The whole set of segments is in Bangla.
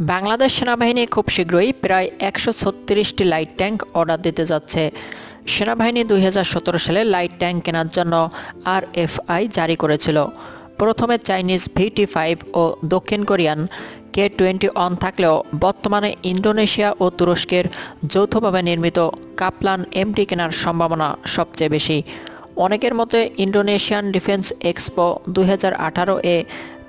বাংলাদেশ সেনাবাহিনী খুব শীঘ্রই প্রায় একশো ছত্রিশটি লাইট ট্যাঙ্ক অর্ডার দিতে যাচ্ছে। সেনাবাহিনী দুই হাজার সতেরো সালে লাইট ট্যাঙ্ক কেনার জন্য আরএফআই জারি করেছিল। প্রথমে চাইনিজ ভিটি ফাইভ ও দক্ষিণ কোরিয়ান কে টোয়েন্টি অন থাকলেও বর্তমানে ইন্দোনেশিয়া ও তুরস্কের যৌথভাবে নির্মিত কাপলান এমটি কেনার সম্ভাবনা সবচেয়ে বেশি। অনেকের মতে ইন্দোনেশিয়ান ডিফেন্স এক্সপো দুই হাজার আঠারো এ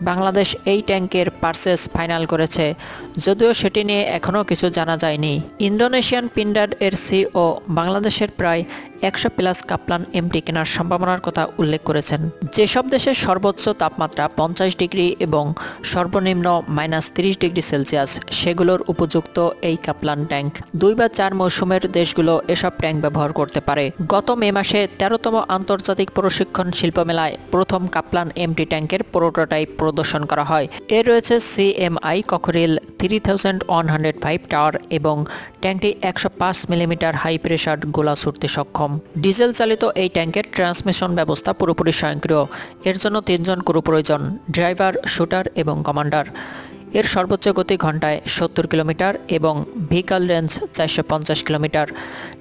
বাংলাদেশ এই ট্যাঙ্কের পার্সেস ফাইনাল করেছে। যদিও সেটি নিয়ে এখনও কিছু জানা যায়নি। ইন্দোনেশিয়ান পিন্ডার এর সিও বাংলাদেশের প্রায় একশো প্লাস কাপলান এমটি কেনার সম্ভাবনার কথা উল্লেখ করেছেন। যেসব দেশের সর্বোচ্চ তাপমাত্রা পঞ্চাশ ডিগ্রি এবং সর্বনিম্ন মাইনাস তিরিশ ডিগ্রি সেলসিয়াস, সেগুলোর উপযুক্ত এই কাপলান ট্যাঙ্ক দুই বা চার মৌসুমের দেশগুলো এসব ট্যাঙ্ক ব্যবহার করতে পারে। গত মে মাসে তেরোতম আন্তর্জাতিক প্রশিক্ষণ শিল্পমেলায় প্রথম কাপলান এমটি ট্যাঙ্কের প্রোটোটাইপ প্রদর্শন করা হয়। এর রয়েছে CMI কখরিল three thousand one hundred five tower এবং ট্যাঙ্কটি একশো পাঁচ মিলিমিটার হাই প্রেশার গোলা ছুটতে সক্ষম। ডিজেল চালিত এই ট্যাঙ্কের ট্রান্সমিশন ব্যবস্থা পুরোপুরি স্বয়ংক্রিয়। এর জন্য তিনজন ক্রু প্রয়োজন ড্রাইভার, শুটার এবং কমান্ডার। এর সর্বোচ্চ গতি ঘন্টায় সত্তর কিলোমিটার এবং ভেহিকাল রেঞ্জ চারশো পঞ্চাশ কিলোমিটার।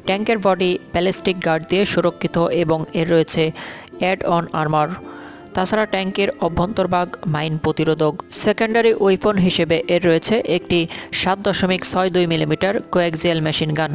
ট্যাঙ্কের বডি প্যালেস্টিক গার্ড দিয়ে সুরক্ষিত এবং এর রয়েছে অ্যাড অন আর্মার তাছাড়া ট্যাঙ্কের অভ্যন্তরভাগ মাইন প্রতিরোধক। সেকেন্ডারি ওয়েপন হিসেবে এর রয়েছে একটি সাত দশমিক ছয় দুই মিলিমিটার কোয়েকজেল মেশিন গান।